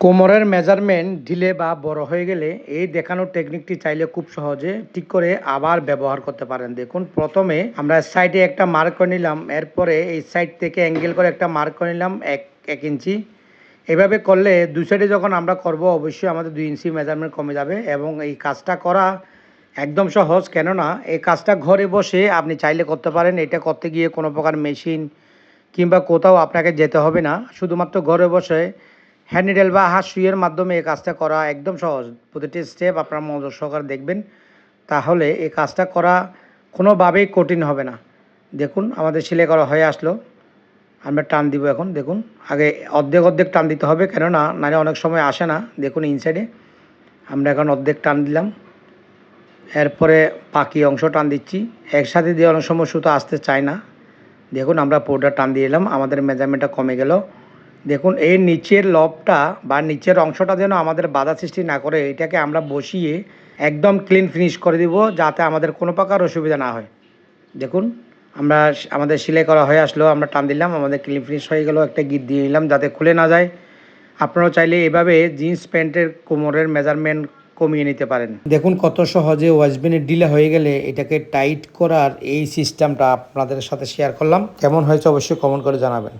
কোমরের মেজারমেন্ট ঢিলে বা বড় হয়ে গেলে এই দেখানোর টেকনিকটি চাইলে খুব সহজে ঠিক করে আবার ব্যবহার করতে পারেন। দেখুন, প্রথমে আমরা সাইডে একটা মার্ক করে নিলাম, এরপরে এই সাইড থেকে অ্যাঙ্গেল করে একটা মার্ক করে নিলাম এক এক ইঞ্চি। এভাবে করলে দুই সাইডে যখন আমরা করব, অবশ্যই আমাদের দুই ইঞ্চি মেজারমেন্ট কমে যাবে এবং এই কাজটা করা একদম সহজ। কেননা, এই কাজটা ঘরে বসে আপনি চাইলে করতে পারেন। এটা করতে গিয়ে কোনো প্রকার মেশিন কিংবা কোথাও আপনাকে যেতে হবে না। শুধুমাত্র ঘরে বসে হ্যান্ড নিডেল বা হাত সুইয়ের মাধ্যমে এই কাজটা করা একদম সহজ। প্রতিটি স্টেপ আপনার মনোযোগ সহকারে দেখবেন। তাহলে এই কাজটা করা কোনোভাবেই কঠিন হবে না। দেখুন, আমাদের সেলাই করা হয়ে আসলো। আমরা টান দিব এখন, দেখুন। আগে অর্ধেক অর্ধেক টান দিতে হবে, কেননা নাহলে অনেক সময় আসে না। দেখুন ইনসাইডে আমরা এখন অর্ধেক টান দিলাম। এরপরে বাকি অংশ টান দিচ্ছি। একসাথে দিয়ে অনেক সময় সুতো আসতে চায় না। দেখুন, আমরা পোর্ডার টান দিয়ে এলাম। আমাদের মেজারমেন্টটা কমে গেল। দেখুন, এই নিচের লবটা বা নিচের অংশটা যেন আমাদের বাধা সৃষ্টি না করে, এটাকে আমরা বসিয়ে একদম ক্লিন ফিনিশ করে দিব, যাতে আমাদের কোনো প্রকার অসুবিধা না হয়। দেখুন, আমরা আমাদের সেলাই করা হয়ে আসলো, আমরা টান দিলাম, আমাদের ক্লিন ফিনিশ হয়ে গেল, একটা গিট দিয়ে নিলাম, যাতে খুলে না যায়। আপনারাও চাইলে এভাবে জিন্স প্যান্টের কোমরের মেজারমেন্ট কমিয়ে নিতে পারেন। দেখুন, কত সহজে ওয়াশবিনের ডিলে হয়ে গেলে এটাকে টাইট করার এই সিস্টেমটা আপনাদের সাথে শেয়ার করলাম। কেমন হয়েছে অবশ্যই কমেন্ট করে জানাবেন।